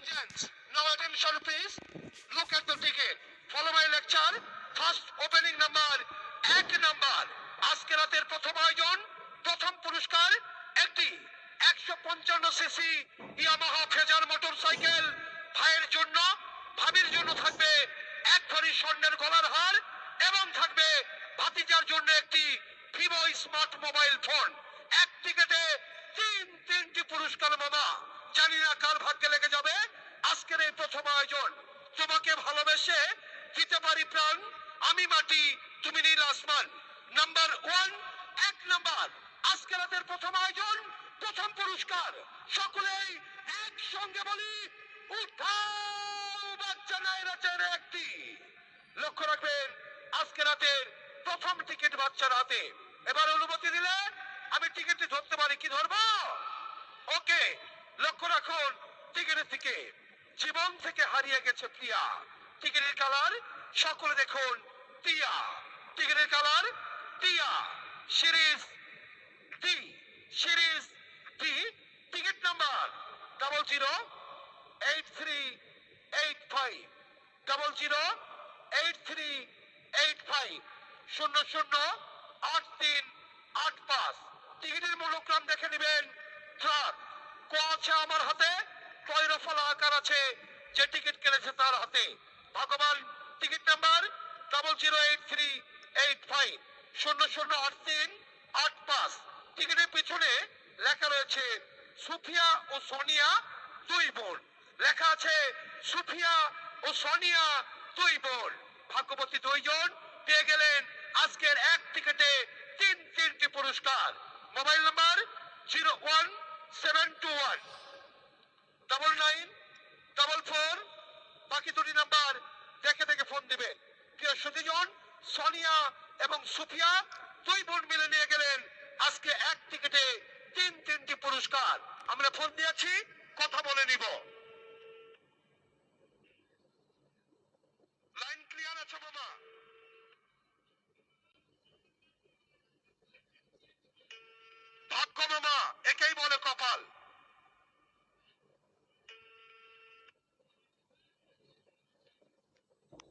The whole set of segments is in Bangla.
gents, now attention please. Look at the ticket. Follow my lecture. First opening number, এক নাম্বার আজকে রাতের প্রথম আয়োজন প্রথম পুরস্কার একটি একশো পঞ্চান্ন CC Yamaha Fazer motorcycle ভাইয়ের জন্য ভাবির জন্য থাকবে এক ভরি স্বর্ণের গলার হার এবং থাকবে ভাতিজার জন্য একটি ভিভো স্মার্ট মোবাইল ফোন এক টিকেটে তিন তিনটি পুরস্কার মামা জানি না কার ভাগ্যে লেগে যাবে। আজকের এই প্রথম আয়োজন। তোমাকে ভালোবেসে দিতে পারি প্রাণ। আমি মাটি, তুমি নীল আসমান। নাম্বার ওয়ান এক নাম্বার আজকে রাতের প্রথম আয়োজন, প্রথম পুরস্কার। সকলেই একসঙ্গে বলি, উঠাও বাচ্চা নাইরাচের একটি। লক্ষ্য রাখবেন, আজকে রাতের প্রথম টিকিট বাচ্চার হাতে। এবার অনুমতি দিলে আমি টিকিটটি ধরতে পারি, কি ধরবো? ওকে লক্ষ্য রাখুন টিকিটের দিকে জীবন থেকে হারিয়ে গেছে প্রিয়া। টিকিটের কালার সকলে দেখুন টিয়া টিকিটের কালার টিয়া series D series D ticket number double zero eight three eight five double zero eight three eight five শূন্য শূন্য, আট তিন, আট পাঁচ। টিকিটের মূল্যক্রম দেখে নেবেন। ট্রাক ক আছে আমার হাতে? টয়রফলা আকার আছে যে টিকিট কেটেছে তার হাতে। ভগবান, ticket number double zero eight three eight five শূন্য শূন্য আট তিন আট পাঁচ। টিকিটের পিছনে লেখা রয়েছে, সুফিয়া ও সোনিয়া দুই বোন। লেখা আছে, সুফিয়া ও সোনিয়া দুই বোন। ভাগ্যবতী দুইজন পেয়ে গেলেন আজকের এক টিকেটে তিন তিনটি পুরস্কার। Mobile number zero one seven two one. Double nine double four বাকি দুটি নাম্বার দেখে দেখে ফোন দিবে। প্রিয় সুদীজন সোনিয়া এবং সুফিয়া দুই বোন মিলে নিয়ে গেলেন আজকে এক টিকিটে তিন তিনটি পুরস্কার। আমরা ফোন দিয়েছি, কথা বলে নিব লাইন ক্লিয়ার আছে মামা ভাগ্য মামা একেই বলে কপাল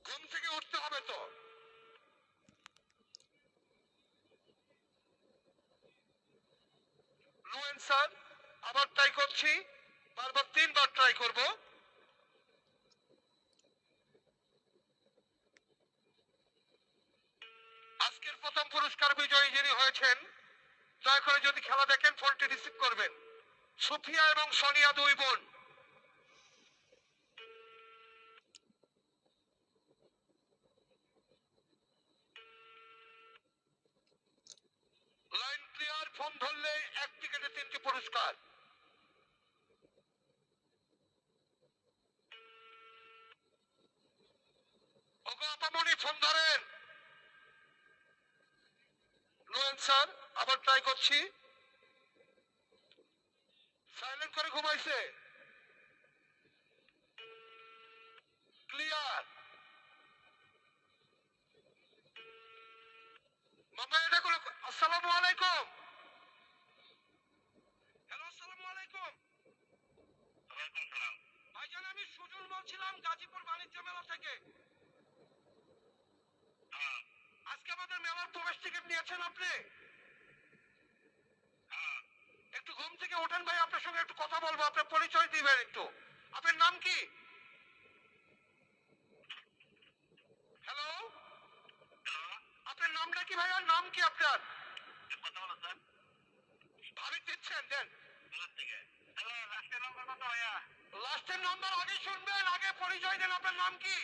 ঘুম থেকে উঠতে হবে তো? নো অ্যান্সার আবার ট্রাই করছি। বারবার তিনবার ট্রাই করব। আজকের প্রথম পুরস্কার বিজয়ী যিনি হয়েছেন, দয়া করে যদি খেলা দেখেন, ফোনটি রিসিভ করবেন। সুফিয়া এবং সোনিয়া দুই বোন। ফোন ধরলে এক টিকেটে তিনটি পুরস্কার। আপামনি ফোন ধরেন। নো অ্যান্সার আবার ট্রাই করছি। সাইলেন্ট করে ঘুমাইছে। আমি সুজন বলছিলাম গাজীপুর বাণিজ্য মেলা থেকে। আজকে আমাদের মেলার প্রবেশ টিকিট নিয়েছেন আপনি? একটু ঘুম থেকে ওঠেন ভাই আপনার সঙ্গে একটু কথা বলব আপনার পরিচয় দিবেন একটু। আপনার নাম কি? হ্যালো আপনার নামটা কি ভাইয়া নাম কি আপনার? ভাবি দিচ্ছেন দেন। লাস্টের নাম্বার আগে শুনবেন আগে পরিচয় দেন আপনার নাম কি?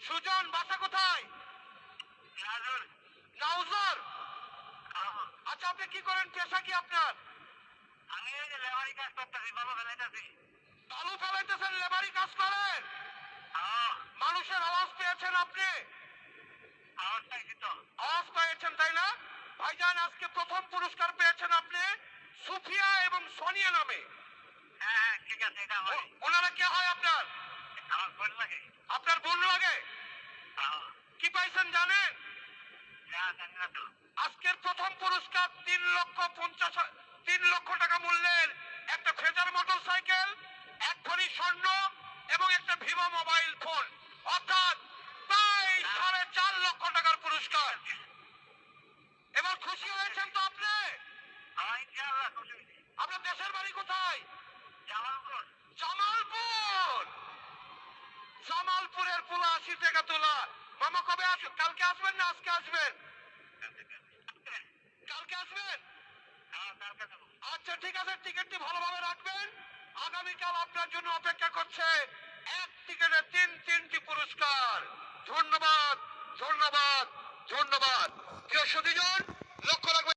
সুজন। বাসা কোথায়? নাউজার আচ্ছা আপনি কি করেন? পেশা কি আপনার? আমি এই যে লেবারি কাজ করতেছি বাবা ফেলাইতেছি। বালু ফেলাইতেছেন লেবারি কাজ করেন? মানুষের আওয়াজ পেয়েছেন আপনি? আওয়াজ পাইছি তো। আওয়াজ পেয়েছেন তাই না? ভাইজান আজকে প্রথম পুরস্কার পেয়েছেন আপনি সুফিয়া এবং সোনিয়া নামে। আছে এটা আমার ওনারা কে হয় আপনার? আমার ভয় লাগে। আপনার বোন লাগে? কি পাইছেন জানেন? আজকের প্রথম পুরস্কার তিন লক্ষ পঞ্চাশ তিন লক্ষ টাকা মূল্যের একটা ফেজার মোটর সাইকেল স্বর্ণ এবং একটা ভিভো মোবাইল ফোন। অর্থাৎ প্রায় সাড়ে চার লক্ষ টাকার পুরস্কার। এবার খুশি হয়েছেন তো আপনি? আপনার দেশের বাড়ি কোথায়? জামালপুর। জামালপুর! জামালপুরের পোলা আশি টাকা তোলা। মামা কবে আসবেন কালকে আসবেন না আজকে আসবেন? কালকে আসবেন? হ্যাঁ আচ্ছা ঠিক আছে টিকিটটি ভালোভাবে রাখবেন। আগামীকাল আপনার জন্য অপেক্ষা করছে এক টিকিটে তিন তিনটি পুরস্কার। ধন্যবাদ ধন্যবাদ ধন্যবাদ। প্রিয় সুদীজন লক্ষ্য রাখবেন।